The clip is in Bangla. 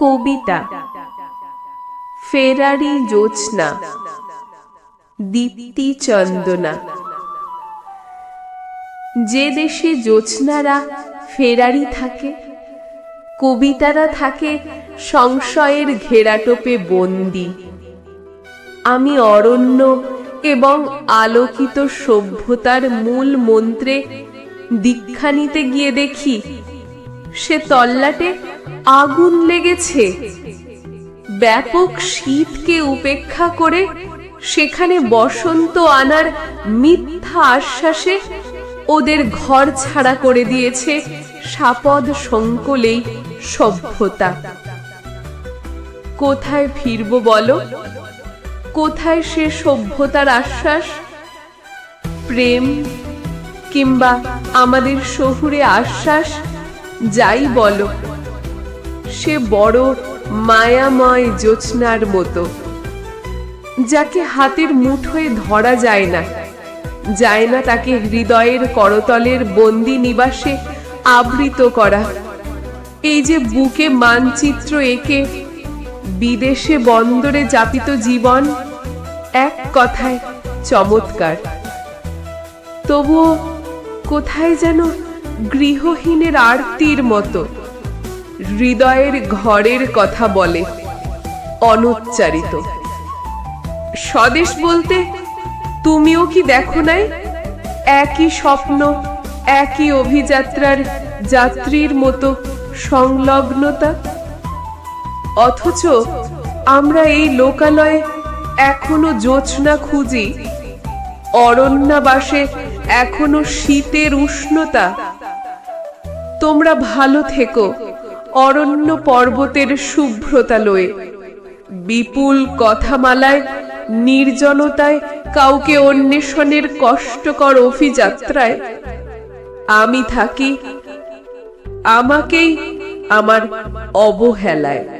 কবিতা। ফেরারি জোৎস্না দীপ্তি চন্দনা। যে দেশে জোৎস্নারা ফেরারি থাকে, কবিতারা থাকে সংশয়ের ঘেরাটোপে বন্দি। আমি অরণ্য এবং আলোকিত সভ্যতার মূল মন্ত্রে দীক্ষা নিতে গিয়ে দেখি, সে তল্লাটে আগুন লেগেছে। ব্যাপক শীতকে উপেক্ষা করে সেখানে বসন্ত আনার মিথ্যা আশ্বাসে ওদের ঘর ছাড়া করে দিয়েছে সাপদ সংকলেই সভ্যতা। কোথায় ফিরবো বলো? কোথায় সে সভ্যতার আশ্বাস? প্রেম কিংবা আমাদের শহুরে আশ্বাস, যাই বলো। সে বড় মায়াময় জোৎস্নার মতো। যাকে হাতের মুঠোয় ধরা যায় না। যায় না তাকে হৃদয়ের করতলের বন্দি নিবাসে আবৃত করা। এই যে বুকে মানচিত্র এঁকে বিদেশে বন্দরে যাপিত জীবন এক কথায় চমৎকার। তবুও কোথায় যেন গৃহহীনের আরতির মতো। হৃদয়ের ঘরের কথা বলে, অনুচ্চারিত। স্বদেশ বলতে, তুমিও কি দেখো নাই? একই স্বপ্ন, একই অভিযাত্রার যাত্রীর মতো সংলগ্নতা? অথচ আমরা এই লোকালয়ে এখনও জোছনা খুঁজি, অরণ্যাবাসে এখনও শীতের উষ্ণতা। তোমরা ভালো থেকো। অরণ্য পর্বতের শুভ্রতা লয়ে বিপুল কথামালায়, নির্জনতায়, কাউকে অন্বেষণের কষ্টকর অভিযাত্রায় আমি থাকি, আমাকেই আমার অবহেলায়।